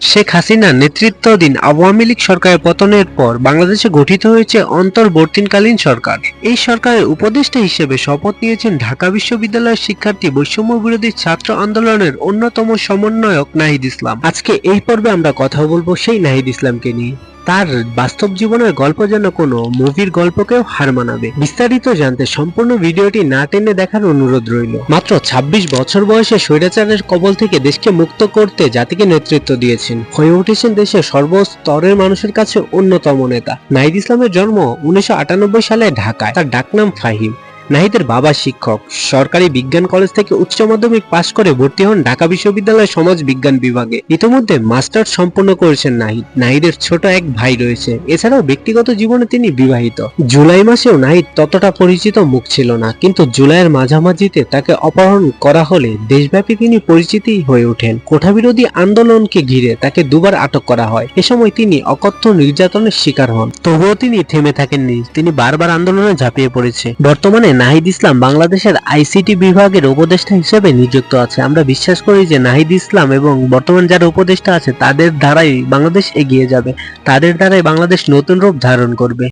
শেখ হাসিনার নেতৃত্বাধীন আওয়ামী লীগ সরকারের পতনের পর বাংলাদেশে গঠিত হয়েছে অন্তর্বর্তীকালীন সরকার। এই সরকারের উপদেষ্টা হিসেবে শপথ নিয়েছেন ঢাকা বিশ্ববিদ্যালয়ের শিক্ষার্থী বৈষম্য বিরোধী ছাত্র আন্দোলনের অন্যতম সমন্বয়ক নাহিদ ইসলাম। আজকে এই পর্বে আমরা কথা বলব সেই নাহিদ ইসলামকে নিয়ে। তার বাস্তব জীবনের গল্প যেন কোনো মুভির গল্পকেও হার মানাবে। বিস্তারিত জানতে সম্পূর্ণ ভিডিওটি না টেনে দেখার অনুরোধ রইল। মাত্র ২৬ বছর বয়সে স্বৈরাচারের কবল থেকে দেশকে মুক্ত করতে জাতিকে নেতৃত্ব দিয়েছেন। হয়ে উঠেছেন দেশের সর্বস্তরের মানুষের কাছে অন্যতম নেতা। নাহিদ ইসলামের জন্ম উনিশশো আটানব্বই সালে ঢাকায়। তার ডাকনাম ফাহিম। নাহিদের বাবা শিক্ষক। সরকারি বিজ্ঞান কলেজ থেকে উচ্চ মাধ্যমিক পাশ করে ভর্তি হন ঢাকা বিশ্ববিদ্যালয়ের সমাজ বিজ্ঞান বিভাগে। ইতিমধ্যে মাস্টার্স সম্পন্ন করেছেন নাহিদ। নাহিদের ছোট এক ভাই রয়েছে। এছাড়াও ব্যক্তিগত জীবনে তিনি বিবাহিত। জুলাই মাসেও নাহিদ ততটা পরিচিত মুখ ছিল না, কিন্তু জুলাইয়ের মাঝামাঝিতে তাকে অপহরণ করা হলে দেশব্যাপী তিনি পরিচিতি হয়ে ওঠেন। কোঠা বিরোধী আন্দোলনকে ঘিরে তাকে দুবার আটক করা হয়। এ সময় তিনি অকথ্য নির্যাতনের শিকার হন। তবুও তিনি থেমে থাকেননি। তিনি বারবার আন্দোলনে ঝাঁপিয়ে পড়েছে। বর্তমানে নাহিদ ইসলাম বাংলাদেশের আইসিটি বিভাগের উপদেষ্টা হিসেবে নিযুক্ত আছে। আমরা বিশ্বাস করি যে নাহিদ ইসলাম এবং বর্তমান যারা উপদেষ্টা আছে, তাদের দ্বারাই বাংলাদেশ এগিয়ে যাবে। তাদের দ্বারাই বাংলাদেশ নতুন রূপ ধারণ করবে।